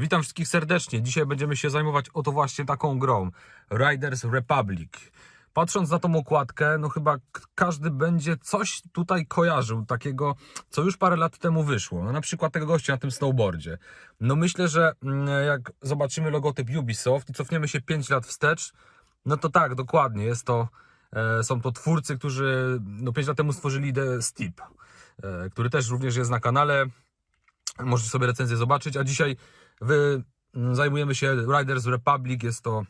Witam wszystkich serdecznie. Dzisiaj będziemy się zajmować oto właśnie taką grą Riders Republic. Patrząc na tą okładkę, no chyba każdy będzie coś tutaj kojarzył, takiego, co już parę lat temu wyszło. No na przykład tego gościa na tym snowboardzie. No myślę, że mm, jak zobaczymy logotyp Ubisoft i cofniemy się 5 lat wstecz, no to tak, dokładnie, jest to, e, są to twórcy, którzy no 5 lat temu stworzyli The Steep, e, który też również jest na kanale. Możecie sobie recenzję zobaczyć, a dzisiaj wy mm, zajmujemy się Riders Republic. Jest to,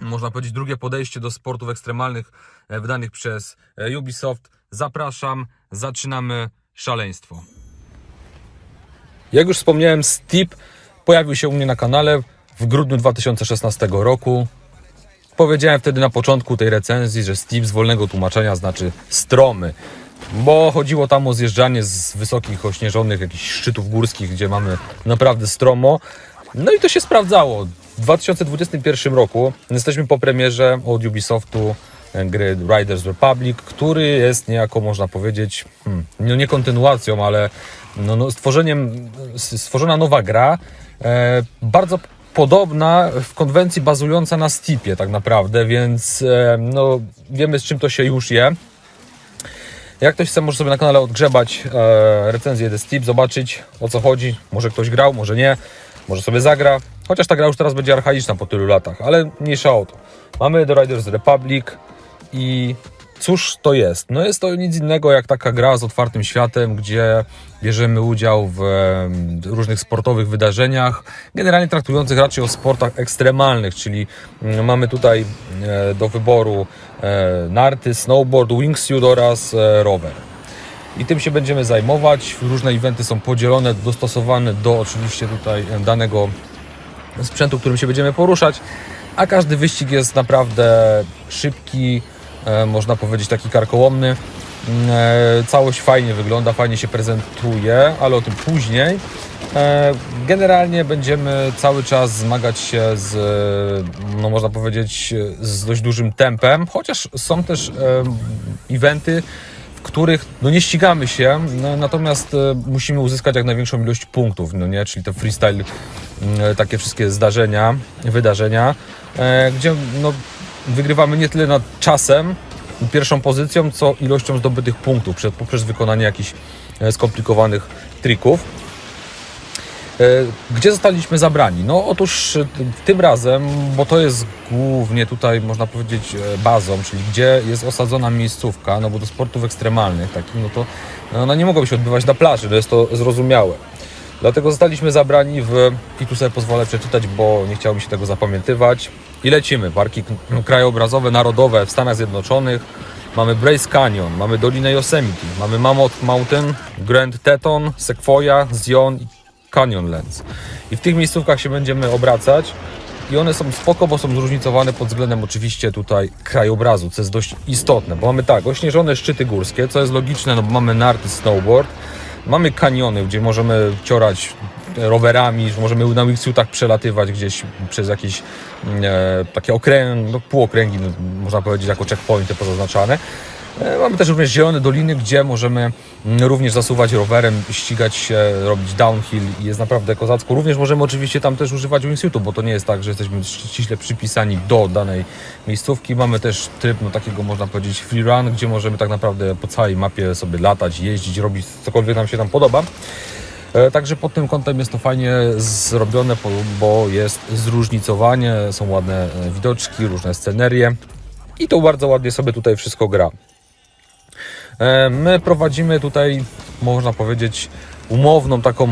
można powiedzieć, drugie podejście do sportów ekstremalnych e, wydanych przez e, Ubisoft. Zapraszam, zaczynamy szaleństwo. Jak już wspomniałem, Steep pojawił się u mnie na kanale w grudniu 2016 roku. Powiedziałem wtedy na początku tej recenzji, że Steep z wolnego tłumaczenia znaczy stromy, bo chodziło tam o zjeżdżanie z wysokich, ośnieżonych jakichś szczytów górskich, gdzie mamy naprawdę stromo. No i to się sprawdzało. W 2021 roku jesteśmy po premierze od Ubisoftu e, gry Riders Republic, który jest niejako, można powiedzieć, hmm, no nie kontynuacją, ale no, no stworzeniem, stworzona nowa gra, e, bardzo podobna w konwencji bazująca na Steepie tak naprawdę, więc e, no, wiemy z czym to się już je. Jak ktoś chce, może sobie na kanale odgrzebać e, recenzję The Steep, zobaczyć o co chodzi. Może ktoś grał, może nie, może sobie zagra. Chociaż ta gra już teraz będzie archaiczna po tylu latach, ale mniejsza o to. Mamy The Riders Republic i cóż to jest? No jest to nic innego jak taka gra z otwartym światem, gdzie bierzemy udział w różnych sportowych wydarzeniach, generalnie traktujących raczej o sportach ekstremalnych, czyli mm, mamy tutaj e, do wyboru e, narty, snowboard, wingsuit oraz e, rower. I tym się będziemy zajmować. Różne eventy są podzielone, dostosowane do oczywiście tutaj danego sprzętu, którym się będziemy poruszać, a każdy wyścig jest naprawdę szybki, można powiedzieć taki karkołomny. Mm, e, Całość fajnie wygląda, fajnie się prezentuje, ale o tym później. E, Generalnie będziemy cały czas zmagać się z, e, no można powiedzieć, e, z dość dużym tempem, chociaż są też e, eventy, w których no nie ścigamy się, no, natomiast e, musimy uzyskać jak największą ilość punktów, no nie, czyli te freestyle, takie wszystkie zdarzenia, wydarzenia, e, gdzie no, wygrywamy nie tyle nad czasem, pierwszą pozycją, co ilością zdobytych punktów przed, poprzez wykonanie jakichś e, skomplikowanych trików. E, Gdzie zostaliśmy zabrani? No otóż e, tym razem, bo to jest głównie tutaj można powiedzieć bazą, czyli gdzie jest osadzona miejscówka, no bo do sportów ekstremalnych takim, no to no, one nie mogą się odbywać na plaży, no jest to zrozumiałe. Dlatego zostaliśmy zabrani w, i tu sobie pozwolę przeczytać, bo nie chciało mi się tego zapamiętywać. I lecimy. Parki krajobrazowe, narodowe w Stanach Zjednoczonych. Mamy Bryce Canyon, mamy Dolinę Yosemite, mamy Mammoth Mountain, Grand Teton, Sequoia, Zion i Canyonlands. I w tych miejscówkach się będziemy obracać. I one są spoko, bo są zróżnicowane pod względem oczywiście tutaj krajobrazu, co jest dość istotne, bo mamy tak, ośnieżone szczyty górskie, co jest logiczne, no bo mamy narty, snowboard, mamy kaniony, gdzie możemy ciorać rowerami, że możemy na wingsuitach przelatywać gdzieś przez jakieś mm, e, takie okręgi, no, półokręgi, no, można powiedzieć, jako checkpointy pozaznaczane. E, Mamy też również zielone doliny, gdzie możemy mm, również zasuwać rowerem, ścigać się, robić downhill i jest naprawdę kozacko. Również możemy oczywiście tam też używać wingsuitu, bo to nie jest tak, że jesteśmy ściśle przypisani do danej miejscówki. Mamy też tryb no, takiego, można powiedzieć, free run, gdzie możemy tak naprawdę po całej mapie sobie latać, jeździć, robić cokolwiek nam się tam podoba. E, Także pod tym kątem jest to fajnie zrobione, bo- jest zróżnicowanie, są ładne e, widoczki, różne scenerie i to bardzo ładnie sobie tutaj wszystko gra. E, My prowadzimy tutaj, można powiedzieć, umowną taką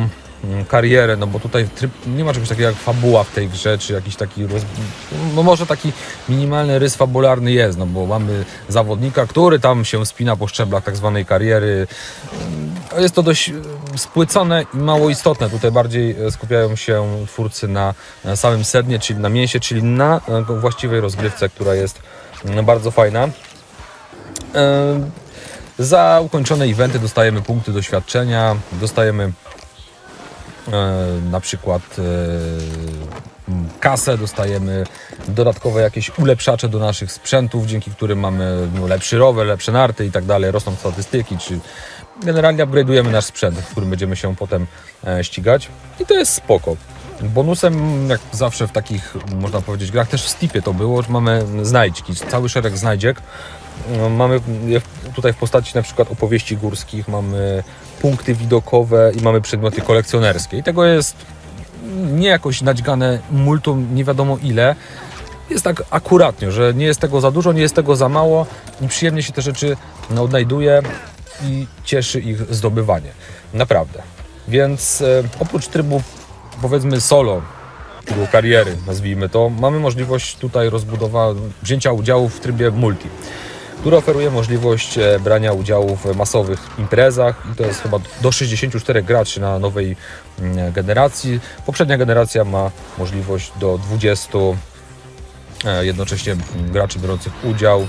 mm, karierę, no bo tutaj tryb, nie ma czegoś takiego jak fabuła w tej grze, czy jakiś taki, roz... no może taki minimalny rys fabularny jest, no bo mamy zawodnika, który tam się spina po szczeblach tak zwanej kariery. Jest to dość spłycone i mało istotne. Tutaj bardziej e, skupiają się twórcy na samym sednie, czyli na mięsie, czyli na e, właściwej rozgrywce, która jest mm, bardzo fajna. E, Za ukończone eventy dostajemy punkty doświadczenia, dostajemy na przykład kasę, dostajemy dodatkowe jakieś ulepszacze do naszych sprzętów, dzięki którym mamy no, lepszy rower, lepsze narty i tak dalej, rosną statystyki, czy generalnie upgrade'ujemy nasz sprzęt, w którym będziemy się potem e, ścigać i to jest spoko. Bonusem, jak zawsze w takich, można powiedzieć, grach, też w Steepie to było, że mamy znajdźki, cały szereg znajdziek. No, Mamy tutaj w postaci na przykład opowieści górskich, mamy punkty widokowe i mamy przedmioty kolekcjonerskie. I tego jest nie jakoś nadźgane multum, nie wiadomo ile. Jest tak akuratnie, że nie jest tego za dużo, nie jest tego za mało i przyjemnie się te rzeczy odnajduje i cieszy ich zdobywanie. Naprawdę. Więc e, oprócz trybu powiedzmy solo, trybu kariery nazwijmy to, mamy możliwość tutaj rozbudowa wzięcia udziału w trybie multi który oferuje możliwość e, brania udziału w masowych imprezach i to jest chyba do 64 graczy na nowej mm, generacji. Poprzednia generacja ma możliwość do 20 e, jednocześnie graczy biorących udział.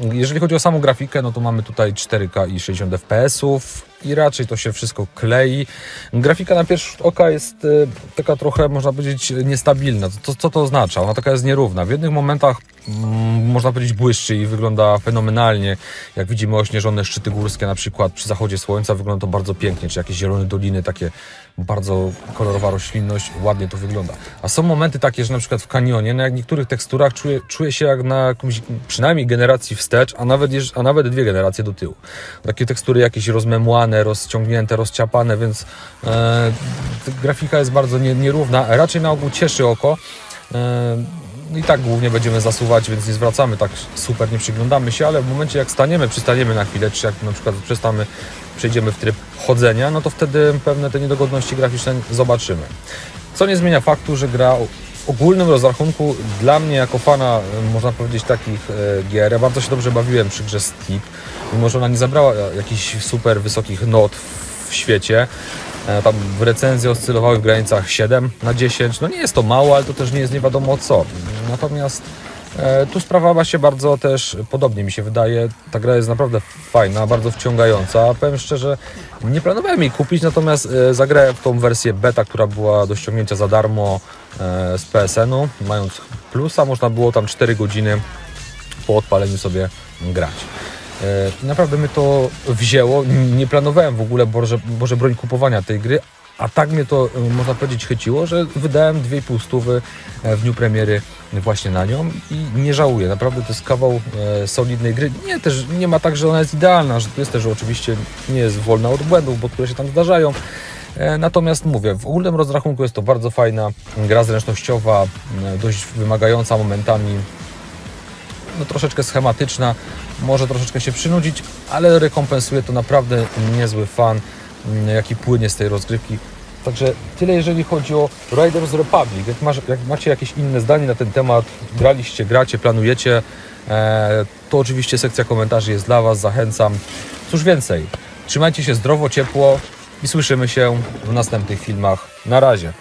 Jeżeli chodzi o samą grafikę, no to mamy tutaj 4K i 60 FPS-ów i raczej to się wszystko klei. Grafika na pierwszy oka jest e, taka trochę, można powiedzieć, niestabilna. Co, co to oznacza? Ona taka jest nierówna. W jednych momentach mm, można powiedzieć błyszczy i wygląda fenomenalnie. Jak widzimy ośnieżone szczyty górskie na przykład przy zachodzie słońca wygląda to bardzo pięknie, czy jakieś zielone doliny, takie bardzo kolorowa roślinność, ładnie to wygląda. A są momenty takie, że na przykład w kanionie, na niektórych teksturach czuję, czuję się jak na jakimś, przynajmniej generacji wstecz, a nawet, a nawet dwie generacje do tyłu. Takie tekstury jakieś rozmemłane, rozciągnięte, rozciapane, więc e, grafika jest bardzo nie, nierówna. Raczej na ogół cieszy oko. E, i tak głównie będziemy zasuwać, więc nie zwracamy tak super, nie przyglądamy się, ale w momencie jak staniemy, przystaniemy na chwilę, czy jak na przykład przestamy, przejdziemy w tryb chodzenia, no to wtedy pewne te niedogodności graficzne zobaczymy. Co nie zmienia faktu, że gra w ogólnym rozrachunku dla mnie jako fana, e, można powiedzieć, takich e, gier, ja bardzo się dobrze bawiłem przy grze Steep, mimo że ona nie zabrała e, jakichś super wysokich not w świecie, Tam w recenzji oscylowały w granicach 7 na 10. No nie jest to mało, ale to też nie jest nie wiadomo co. Natomiast tu sprawa ma się bardzo też podobnie mi się wydaje. Ta gra jest naprawdę fajna, bardzo wciągająca. Powiem szczerze, nie planowałem jej kupić, natomiast e, zagrałem w tą wersję beta, która była do ściągnięcia za darmo e, z PSN-u. Mając plusa, można było tam 4 godziny po odpaleniu sobie grać. E, Naprawdę mnie to wzięło. Nie planowałem w ogóle Boże, Boże broń kupowania tej gry, a tak mnie to, e, można powiedzieć, chyciło, że wydałem 2,5 stówy e, w dniu premiery właśnie na nią i nie żałuję. Naprawdę to jest kawał e, solidnej gry. Nie, też nie ma tak, że ona jest idealna, że to jest też oczywiście nie jest wolna od błędów, bo które się tam zdarzają. E, Natomiast mówię, w ogólnym rozrachunku jest to bardzo fajna gra zręcznościowa, dość wymagająca momentami no, troszeczkę schematyczna, może troszeczkę się przynudzić, ale rekompensuje to naprawdę niezły fan, jaki płynie z tej rozgrywki. Także tyle jeżeli chodzi o Riders Republic. Jak, masz, jak macie jakieś inne zdanie na ten temat, graliście, gracie, planujecie, e, to oczywiście sekcja komentarzy jest dla Was, zachęcam. Cóż więcej, trzymajcie się zdrowo, ciepło i słyszymy się w następnych filmach. Na razie.